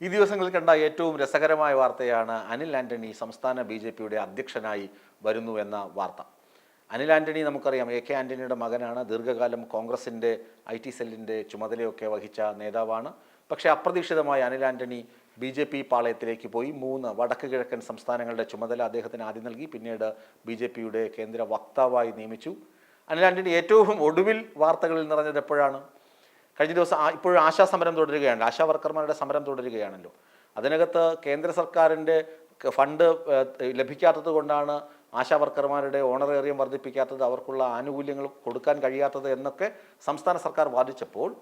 ഈ ദിവസങ്ങളിൽ കണ്ട ഏറ്റവും രസകരമായ വാർത്തയാണ് അനിൽ ആന്റണി സംസ്ഥാന ബി ജെ പിയുടെ അധ്യക്ഷനായി വരുന്നു എന്ന വാർത്ത. അനിൽ ആന്റണി നമുക്കറിയാം എ കെ ആന്റണിയുടെ മകനാണ്. ദീർഘകാലം കോൺഗ്രസിന്റെ ഐ ടി സെല്ലിന്റെ ചുമതലയൊക്കെ വഹിച്ച നേതാവാണ്. പക്ഷേ അപ്രതീക്ഷിതമായി Anil Antony B J P പാളയത്തിലേക്ക് പോയി. മൂന്ന് വടക്ക് കിഴക്കൻ സംസ്ഥാനങ്ങളുടെ ചുമതല അദ്ദേഹത്തിന് ആദ്യം നൽകി പിന്നീട് ബി ജെ പിയുടെ കേന്ദ്ര വക്താവായി നിയമിച്ചു. അനിൽ ആന്റണി ഏറ്റവും ഒടുവിൽ വാർത്തകളിൽ നിറഞ്ഞത് എപ്പോഴാണ്? കഴിഞ്ഞ ദിവസം ഇപ്പോഴും ആശാ സമരം തുടരുകയാണ്. ആശാ വർക്കർമാരുടെ സമരം തുടരുകയാണല്ലോ. അതിനകത്ത് കേന്ദ്ര സർക്കാരിന്റെ ഫണ്ട് ലഭിക്കാത്തത് കൊണ്ടാണ് ആശാ വർക്കർമാരുടെ ഓണറേറിയം വർദ്ധിപ്പിക്കാത്തത് അവർക്കുള്ള ആനുകൂല്യങ്ങൾ കൊടുക്കാൻ കഴിയാത്തത് എന്നൊക്കെ സംസ്ഥാന സർക്കാർ വാദിച്ചപ്പോൾ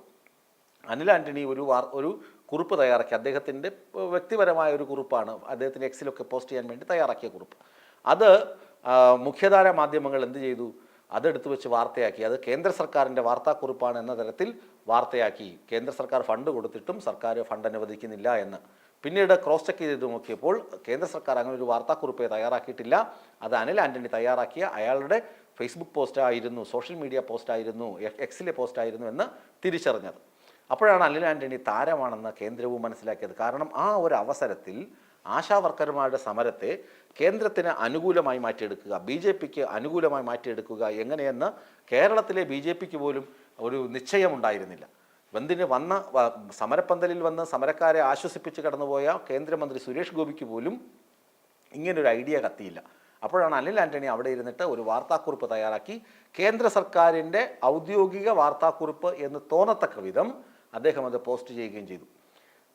അനിൽ ആന്റണി ഒരു ഒരു കുറിപ്പ് തയ്യാറാക്കി. അദ്ദേഹത്തിന്റെ വ്യക്തിപരമായ ഒരു കുറിപ്പാണ്. അദ്ദേഹത്തിന്റെ എക്സിലൊക്കെ പോസ്റ്റ് ചെയ്യാൻ വേണ്ടി തയ്യാറാക്കിയ കുറിപ്പ്. അത് മുഖ്യധാര മാധ്യമങ്ങൾ എന്ത് ചെയ്തു? അതെടുത്ത് വെച്ച് വാർത്തയാക്കി. അത് കേന്ദ്ര സർക്കാരിന്റെ വാർത്താക്കുറിപ്പാണ് എന്ന തരത്തിൽ വാർത്തയാക്കി കേന്ദ്ര സർക്കാർ ഫണ്ട് കൊടുത്തിട്ടും സർക്കാർ ഫണ്ട് അനുവദിക്കുന്നില്ല എന്ന്. പിന്നീട് ക്രോസ് ചെക്ക് ചെയ്ത് നോക്കിയപ്പോൾ കേന്ദ്ര സർക്കാർ അങ്ങനെ ഒരു വാർത്താക്കുറിപ്പ് തയ്യാറാക്കിയിട്ടില്ല. അത് അനിൽ ആന്റണി തയ്യാറാക്കിയ അയാളുടെ ഫേസ്ബുക്ക് പോസ്റ്റ് ആയിരുന്നു സോഷ്യൽ മീഡിയ പോസ്റ്റ് ആയിരുന്നു എക്സിലെ പോസ്റ്റ് ആയിരുന്നു എന്ന് തിരിച്ചറിഞ്ഞത്. അപ്പോഴാണ് അനിൽ ആന്റണി താരമാണെന്ന് കേന്ദ്രവും മനസ്സിലാക്കിയത്. കാരണം ആ ഒരു അവസരത്തിൽ ആശാവർക്കർമാരുടെ സമരത്തെ കേന്ദ്രത്തിന് അനുകൂലമായി മാറ്റിയെടുക്കുക ബി ജെ പിക്ക് അനുകൂലമായി മാറ്റിയെടുക്കുക എങ്ങനെയെന്ന് കേരളത്തിലെ ബി ജെ പിക്ക് പോലും ഒരു നിശ്ചയമുണ്ടായിരുന്നില്ല. ബന്ദിന് വന്ന സമരപ്പന്തലിൽ വന്ന് സമരക്കാരെ ആശ്വസിപ്പിച്ച് കടന്നുപോയ കേന്ദ്രമന്ത്രി സുരേഷ് ഗോപിക്ക് പോലും ഇങ്ങനൊരു ഐഡിയ കത്തിയില്ല. അപ്പോഴാണ് അനിൽ ആന്റണി അവിടെ ഇരുന്നിട്ട് ഒരു വാർത്താക്കുറിപ്പ് തയ്യാറാക്കി. കേന്ദ്ര സർക്കാരിന്റെ ഔദ്യോഗിക വാർത്താക്കുറിപ്പ് എന്ന് തോന്നത്തക്ക വിധം അദ്ദേഹം അത് പോസ്റ്റ് ചെയ്യുകയും ചെയ്തു.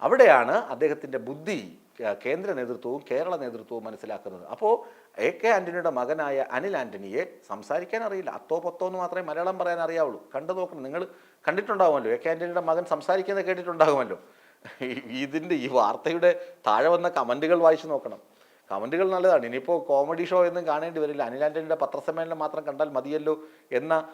അവിടെയാണ് അദ്ദേഹത്തിന്റെ ബുദ്ധി കേന്ദ്ര നേതൃത്വവും കേരള നേതൃത്വവും മനസ്സിലാക്കുന്നത്. അപ്പോൾ എ കെ ആന്റണിയുടെ മകനായ അനിൽ ആന്റണിയെ സംസാരിക്കാൻ അറിയില്ല. അത്തോ പത്തോ എന്ന് മാത്രമേ മലയാളം പറയാൻ അറിയാവുള്ളൂ. കണ്ടു നോക്കണം. നിങ്ങൾ കണ്ടിട്ടുണ്ടാകുമല്ലോ എ കെ ആന്റണിയുടെ മകൻ സംസാരിക്കുന്നത് കേട്ടിട്ടുണ്ടാകുമല്ലോ. ഇതിന്റെ ഈ വാർത്തയുടെ താഴെ വന്ന കമന്റുകൾ വായിച്ചു നോക്കണം. കമന്റുകൾ നല്ലതാണ്. ഇനിയിപ്പോൾ കോമഡി ഷോ എന്നും കാണേണ്ടി വരില്ല. അനിൽ ആന്റണിയുടെ പത്രസമ്മേളനം മാത്രം കണ്ടാൽ മതിയല്ലോ എന്ന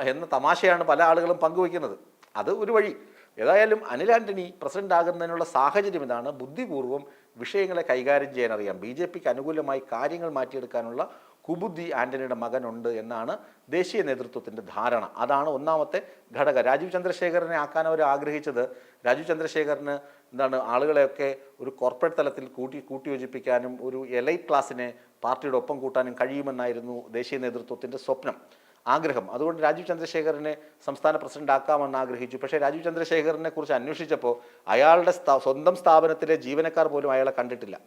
എന്ന തമാശയാണ് പല ആളുകളും പങ്കുവയ്ക്കുന്നത്. അത് ഒരു വഴി. ഏതായാലും അനിൽ ആന്റണി പ്രസിഡന്റ് ആകുന്നതിനുള്ള സാഹചര്യം ഇതാണ്. ബുദ്ധിപൂർവം വിഷയങ്ങളെ കൈകാര്യം ചെയ്യാൻ അറിയാം. ബി ജെ പിക്ക് അനുകൂലമായി കാര്യങ്ങൾ മാറ്റിയെടുക്കാനുള്ള കുബുദ്ധി ആന്റണിയുടെ മകനുണ്ട് എന്നാണ് ദേശീയ നേതൃത്വത്തിന്റെ ധാരണ. അതാണ് ഒന്നാമത്തെ ഘടകം. രാജീവ് ചന്ദ്രശേഖരനെ ആക്കാൻ അവർ ആഗ്രഹിച്ചത് രാജീവ് ചന്ദ്രശേഖരന് എന്താണ് ആളുകളെയൊക്കെ ഒരു കോർപ്പറേറ്റ് തലത്തിൽ കൂട്ടി കൂട്ടിയോജിപ്പിക്കാനും ഒരു എലൈറ്റ് ക്ലാസ്സിനെ പാർട്ടിയുടെ ഒപ്പം കൂട്ടാനും കഴിയുമെന്നായിരുന്നു ദേശീയ നേതൃത്വത്തിന്റെ സ്വപ്നം. ആഗ്രഹം. അതുകൊണ്ട് രാജീവ് ചന്ദ്രശേഖറിനെ സംസ്ഥാന പ്രസിഡന്റ് ആക്കാമെന്ന് ആഗ്രഹിച്ചു. പക്ഷേ രാജീവ് ചന്ദ്രശേഖറിനെ കുറിച്ച് അന്വേഷിച്ചപ്പോൾ അയാളുടെ സ്വന്തം സ്ഥാപനത്തിലെ ജീവനക്കാർ പോലും അയാളെ കണ്ടിട്ടില്ല.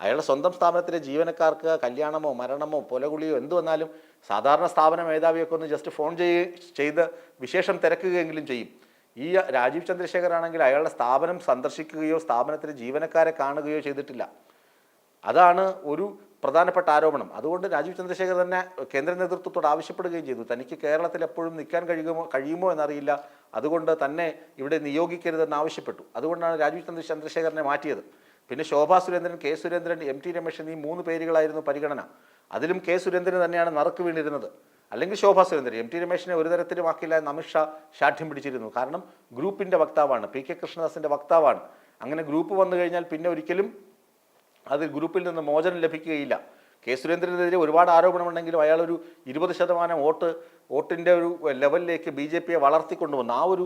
അയാളുടെ സ്വന്തം സ്ഥാപനത്തിലെ ജീവനക്കാർക്ക് കല്യാണമോ മരണമോ പൊലകുളിയോ എന്ത് വന്നാലും സാധാരണ സ്ഥാപന മേധാവിയൊക്കെ ഒന്ന് ജസ്റ്റ് ഫോൺ ചെയ്യ ചെയ്ത് വിശേഷം തിരക്കുകയെങ്കിലും ചെയ്യും. ഈ രാജീവ് ചന്ദ്രശേഖർ ആണെങ്കിൽ അയാളുടെ സ്ഥാപനം സന്ദർശിക്കുകയോ സ്ഥാപനത്തിലെ ജീവനക്കാരെ കാണുകയോ ചെയ്തിട്ടില്ല. അതാണ് ഒരു പ്രധാനപ്പെട്ട ആരോപണം. അതുകൊണ്ട് രാജീവ് ചന്ദ്രശേഖർ തന്നെ കേന്ദ്ര നേതൃത്വത്തോട് ആവശ്യപ്പെടുകയും ചെയ്തു. തനിക്ക് കേരളത്തിൽ എപ്പോഴും നിൽക്കാൻ കഴിയുമോ കഴിയുമോ എന്നറിയില്ല. അതുകൊണ്ട് തന്നെ ഇവിടെ നിയോഗിക്കരുതെന്ന് ആവശ്യപ്പെട്ടു. അതുകൊണ്ടാണ് രാജീവ് ചന്ദ്ര ചന്ദ്രശേഖരനെ മാറ്റിയത്. പിന്നെ Shobha Surendran K Surendran M T Ramesan ഈ മൂന്ന് പേരുകളായിരുന്നു പരിഗണന. അതിലും കെ സുരേന്ദ്രൻ തന്നെയാണ് നറുക്ക് വീണിരുന്നത്. അല്ലെങ്കിൽ ശോഭാ സുരേന്ദ്രൻ. എം ടി രമേശിനെ ഒരു തരത്തിലും ആക്കില്ല എന്ന് അമിത്ഷാ ശാഠ്യം പിടിച്ചിരുന്നു. കാരണം ഗ്രൂപ്പിന്റെ വക്താവാണ്. P K കൃഷ്ണദാസിന്റെ വക്താവാണ്. അങ്ങനെ ഗ്രൂപ്പ് വന്നു കഴിഞ്ഞാൽ പിന്നെ ഒരിക്കലും അത് ഗ്രൂപ്പിൽ നിന്ന് മോചനം ലഭിക്കുകയില്ല. കെ സുരേന്ദ്രനെതിരെ ഒരുപാട് ആരോപണമുണ്ടെങ്കിലും അയാൾ ഒരു ഇരുപത് ശതമാനം വോട്ട് വോട്ടിന്റെ ഒരു ലെവലിലേക്ക് ബി ജെ പിയെ വളർത്തിക്കൊണ്ടുവന്നു. ആ ഒരു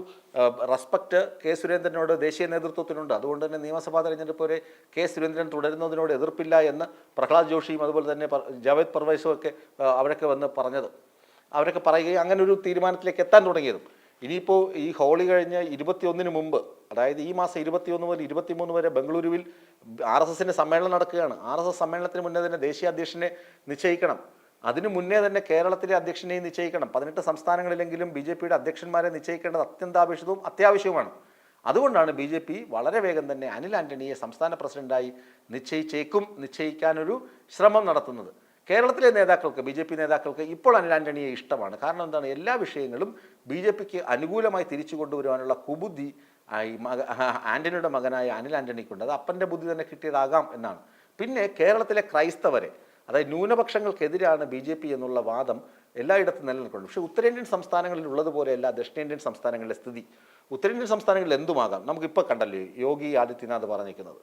റെസ്പെക്റ്റ് കെ സുരേന്ദ്രനോട് ദേശീയ നേതൃത്വത്തിനുണ്ട്. അതുകൊണ്ട് തന്നെ നിയമസഭാ തെരഞ്ഞെടുപ്പ് വരെ കെ സുരേന്ദ്രൻ തുടരുന്നതിനോട് എതിർപ്പില്ല എന്ന് പ്രഹ്ലാദ് ജോഷിയും അതുപോലെ തന്നെ ജാവേദ് പർവേസും ഒക്കെ അവരൊക്കെ വന്ന് പറഞ്ഞത്. അവരൊക്കെ പറയുകയും അങ്ങനെ ഒരു തീരുമാനത്തിലേക്ക് എത്താൻ തുടങ്ങിയതും. ഇനിയിപ്പോൾ ഈ ഹോളി കഴിഞ്ഞ് ഇരുപത്തിയൊന്നിന് മുമ്പ് അതായത് ഈ മാസം ഇരുപത്തിയൊന്ന് മുതൽ ഇരുപത്തിമൂന്ന് വരെ ബംഗളൂരുവിൽ ആർ എസ് എസിന്റെ സമ്മേളനം നടക്കുകയാണ്. ആർ എസ് എസ് സമ്മേളനത്തിന് മുന്നേ തന്നെ ദേശീയ അധ്യക്ഷനെ നിശ്ചയിക്കണം. അതിനു മുന്നേ തന്നെ കേരളത്തിലെ അധ്യക്ഷനെയും നിശ്ചയിക്കണം. പതിനെട്ട് സംസ്ഥാനങ്ങളിലെങ്കിലും ബി ജെ പിയുടെ അധ്യക്ഷന്മാരെ നിശ്ചയിക്കേണ്ടത് അത്യന്താപേക്ഷിതവും അത്യാവശ്യവുമാണ്. അതുകൊണ്ടാണ് ബി ജെ പി വളരെ വേഗം തന്നെ അനിൽ ആന്റണിയെ സംസ്ഥാന പ്രസിഡന്റായി നിശ്ചയിച്ചേക്കും നിശ്ചയിക്കാനൊരു ശ്രമം നടത്തുന്നത്. കേരളത്തിലെ നേതാക്കൾക്ക് ബി ജെ പി നേതാക്കൾക്ക് ഇപ്പോൾ അനിൽ ആന്റണിയെ ഇഷ്ടമാണ്. കാരണം എന്താണ്? എല്ലാ വിഷയങ്ങളും ബി ജെ പിക്ക് അനുകൂലമായി തിരിച്ചു കൊണ്ടുവരുവാനുള്ള കുബുദ്ധി ഈ മക ആന്റണിയുടെ മകനായ അനിൽ ആന്റണിക്കുണ്ട് അത് അപ്പന്റെ ബുദ്ധി തന്നെ കിട്ടിയതാകാം എന്നാണ്. പിന്നെ കേരളത്തിലെ ക്രൈസ്തവരെ അതായത് ന്യൂനപക്ഷങ്ങൾക്കെതിരാണ് ബി ജെ പി എന്നുള്ള വാദം എല്ലായിടത്തും നിലനിൽക്കുന്നുണ്ട്. പക്ഷേ ഉത്തരേന്ത്യൻ സംസ്ഥാനങ്ങളിൽ ഉള്ളതുപോലെയല്ല ദക്ഷിണേന്ത്യൻ സംസ്ഥാനങ്ങളിലെ സ്ഥിതി. ഉത്തരേന്ത്യൻ സംസ്ഥാനങ്ങളിൽ എന്തുമാകാം? നമുക്കിപ്പോൾ കണ്ടല്ലോ യോഗി ആദിത്യനാഥ് പറഞ്ഞിരിക്കുന്നത്.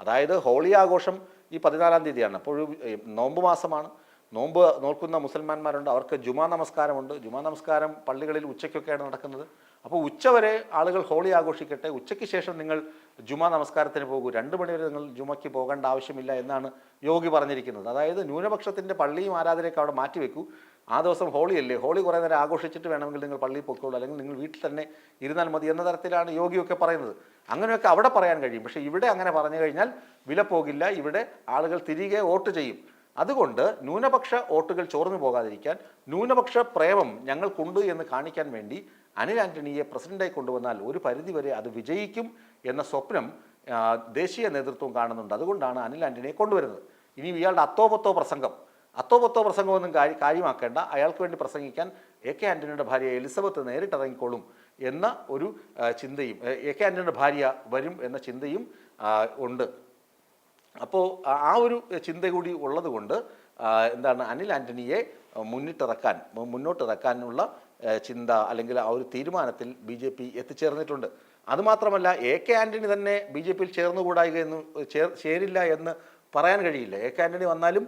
അതായത് ഹോളി ആഘോഷം ഈ പതിനാലാം തീയതിയാണ്. അപ്പോൾ നോമ്പ് മാസമാണ്. നോമ്പ് നോക്കുന്ന മുസൽമാന്മാരുണ്ട്. അവർക്ക് ജുമാ നമസ്കാരമുണ്ട്. ജുമാ നമസ്കാരം പള്ളികളിൽ ഉച്ചയ്ക്കൊക്കെയാണ് നടക്കുന്നത്. അപ്പോൾ ഉച്ചവരെ ആളുകൾ ഹോളി ആഘോഷിക്കട്ടെ. ഉച്ചയ്ക്ക് ശേഷം നിങ്ങൾ ജുമാ നമസ്കാരത്തിന് പോകൂ. രണ്ട് മണിവരെ നിങ്ങൾ ജുമയ്ക്ക് പോകേണ്ട ആവശ്യമില്ല എന്നാണ് യോഗി പറഞ്ഞിരിക്കുന്നത്. അതായത് ന്യൂനപക്ഷത്തിന്റെ പള്ളിയും ആരാധനയൊക്കെ അവിടെ മാറ്റിവെക്കൂ ആ ദിവസം ഹോളി അല്ലേ ഹോളി കുറേ നേരം ആഘോഷിച്ചിട്ട് വേണമെങ്കിൽ നിങ്ങൾ പള്ളിയിൽ പൊക്കോളൂ അല്ലെങ്കിൽ നിങ്ങൾ വീട്ടിൽ തന്നെ ഇരുന്നാൽ മതി എന്ന തരത്തിലാണ് യോഗിയൊക്കെ പറയുന്നത്. അങ്ങനെയൊക്കെ അവിടെ പറയാൻ കഴിയും. പക്ഷേ ഇവിടെ അങ്ങനെ പറഞ്ഞു കഴിഞ്ഞാൽ വില പോകില്ല. ഇവിടെ ആളുകൾ തിരികെ വോട്ട് ചെയ്യും. അതുകൊണ്ട് ന്യൂനപക്ഷ വോട്ടുകൾ ചോർന്നു പോകാതിരിക്കാൻ ന്യൂനപക്ഷ പ്രേമം ഞങ്ങൾക്കുണ്ട് എന്ന് കാണിക്കാൻ വേണ്ടി അനിൽ ആന്റണിയെ പ്രസിഡന്റായി കൊണ്ടുവന്നാൽ ഒരു പരിധിവരെ അത് വിജയിക്കും എന്ന സ്വപ്നം ദേശീയ നേതൃത്വം കാണുന്നുണ്ട്. അതുകൊണ്ടാണ് അനിൽ ആന്റണിയെ കൊണ്ടുവരുന്നത്. ഇനി ഇയാളുടെ അത്തോപത്തോ പ്രസംഗം. അത്തോപത്തോ പ്രസംഗമൊന്നും കാര്യ കാര്യമാക്കേണ്ട. അയാൾക്ക് വേണ്ടി പ്രസംഗിക്കാൻ എ കെ ആന്റണിയുടെ ഭാര്യ എലിസബത്ത് നേരിട്ടിറങ്ങിക്കോളും എന്ന ഒരു ചിന്തയും എ- കെ ആന്റണിയുടെ ഭാര്യ വരും എന്ന ചിന്തയും ഉണ്ട്. അപ്പോൾ ആ- ഒരു ചിന്ത കൂടി ഉള്ളതുകൊണ്ട് എന്താണ് അനിൽ ആന്റണിയെ മുന്നിട്ടിറക്കാൻ മുന്നോട്ടിറക്കാനുള്ള ചിന്ത അല്ലെങ്കിൽ ആ ഒരു തീരുമാനത്തിൽ ബി ജെ പി എത്തിച്ചേർന്നിട്ടുണ്ട്. അതുമാത്രമല്ല എ കെ ആന്റണി തന്നെ ബി ജെ പിയിൽ ചേർന്നുകൂടായിക എന്ന് ചേർ ചേരില്ല എന്ന് പറയാൻ കഴിയില്ല. എ കെ ആന്റണി വന്നാലും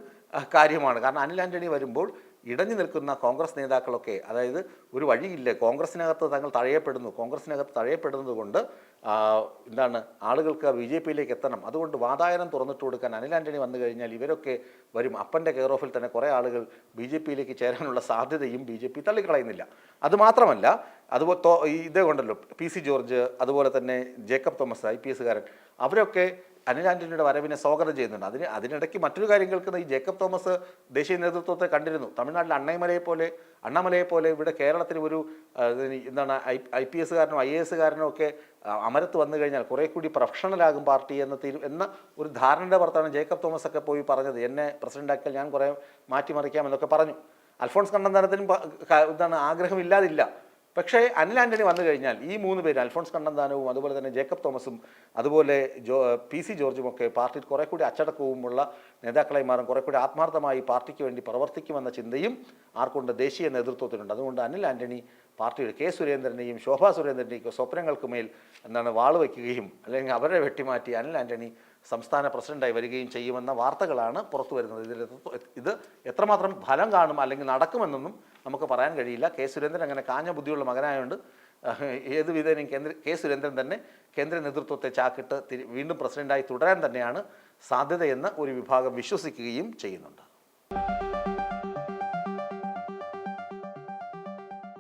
കാര്യമാണ്. കാരണം അനിൽ ആന്റണി വരുമ്പോൾ ഇടഞ്ഞു നിൽക്കുന്ന കോൺഗ്രസ് നേതാക്കളൊക്കെ അതായത് ഒരു വഴിയില്ല. കോൺഗ്രസിനകത്ത് തങ്ങൾ തഴയപ്പെടുന്നു. കോൺഗ്രസിനകത്ത് തഴയപ്പെടുന്നത് കൊണ്ട് എന്താണ് ആളുകൾക്ക് ബി ജെ പിയിലേക്ക് എത്തണം. അതുകൊണ്ട് വാതായനം തുറന്നിട്ട് കൊടുക്കാൻ അനിൽ ആന്റണി വന്നു കഴിഞ്ഞാൽ ഇവരൊക്കെ വരും. അപ്പന്റെ കെയർ ഓഫിൽ തന്നെ കുറേ ആളുകൾ ബി ജെ പിയിലേക്ക് ചേരാനുള്ള സാധ്യതയും ബി ജെ പി തള്ളിക്കളയുന്നില്ല. അതുമാത്രമല്ല അതുപോലെ ഇതേ കൊണ്ടല്ലോ പി സി ജോർജ് അതുപോലെ തന്നെ ജേക്കബ് തോമസ് ഐ പി എസുകാരൻ അവരൊക്കെ അനിൽ ആന്റണിയുടെ വരവിനെ സ്വാഗതം ചെയ്യുന്നുണ്ട്. അതിന് അതിനിടയ്ക്ക് മറ്റൊരു കാര്യം കേൾക്കുന്ന ഈ ജേക്കബ് തോമസ് ദേശീയ നേതൃത്വത്തെ കണ്ടിരുന്നു. തമിഴ്നാട്ടിലെ അണ്ണൈമലയെ പോലെ അണ്ണാമലയെ പോലെ ഇവിടെ കേരളത്തിൽ ഒരു എന്താണ് ഐ ഐ പി എസ്സുകാരനോ ഐ എ എസ്സുകാരനോ ഒക്കെ അമരത്ത് വന്നു കഴിഞ്ഞാൽ കുറേ കൂടി പ്രൊഫഷണലാകും പാർട്ടി എന്ന തീരു എന്ന ഒരു ധാരണയുടെ പുറത്താണ് ജേക്കബ് തോമസ് ഒക്കെ പോയി പറഞ്ഞത്. എന്നെ പ്രസിഡന്റാക്കിയാൽ ഞാൻ കുറേ മാറ്റിമറിക്കാമെന്നൊക്കെ പറഞ്ഞു. അൽഫോൺസ് കണ്ണന്താനത്തിനും എന്താണ് ആഗ്രഹമില്ലാതില്ല. പക്ഷേ അനിൽ ആന്റണി വന്നു കഴിഞ്ഞാൽ ഈ മൂന്ന് പേര് അൽഫോൺസ് കണ്ണന്താനവും അതുപോലെ തന്നെ ജേക്കബ് തോമസും അതുപോലെ ജോ പി സി ജോർജും ഒക്കെ പാർട്ടി കുറെ കൂടി അച്ചടക്കവുമുള്ള നേതാക്കളായി മാറും കുറെ കൂടി ആത്മാർത്ഥമായി പാർട്ടിക്ക് വേണ്ടി പ്രവർത്തിക്കുമെന്ന ചിന്തയും ആർക്കുണ്ട്? ദേശീയ നേതൃത്വത്തിനുണ്ട്. അതുകൊണ്ട് അനിൽ ആന്റണി പാർട്ടിയുടെ കെ സുരേന്ദ്രനെയും ശോഭാ സുരേന്ദ്രനെയും സ്വപ്നങ്ങൾക്ക് മേൽ എന്താണ് വാൾ വയ്ക്കുകയും അല്ലെങ്കിൽ അവരെ വെട്ടിമാറ്റി അനിൽ ആന്റണി സംസ്ഥാന പ്രസിഡന്റായി വരികയും ചെയ്യുമെന്ന വാർത്തകളാണ് പുറത്തു വരുന്നത്. ഇതിൽ ഇത് എത്രമാത്രം ഫലം കാണും അല്ലെങ്കിൽ നടക്കുമെന്നൊന്നും നമുക്ക് പറയാൻ കഴിയില്ല. കെ സുരേന്ദ്രൻ അങ്ങനെ കാഞ്ഞ ബുദ്ധിയുള്ള മകനായതുകൊണ്ട് ഏത് വിധേനയും കേന്ദ്ര കെ സുരേന്ദ്രൻ തന്നെ കേന്ദ്ര നേതൃത്വത്തെ ചാക്കിട്ട് വീണ്ടും പ്രസിഡന്റായി തുടരാൻ തന്നെയാണ് സാധ്യതയെന്ന് ഒരു വിഭാഗം വിശ്വസിക്കുകയും ചെയ്യുന്നുണ്ട്.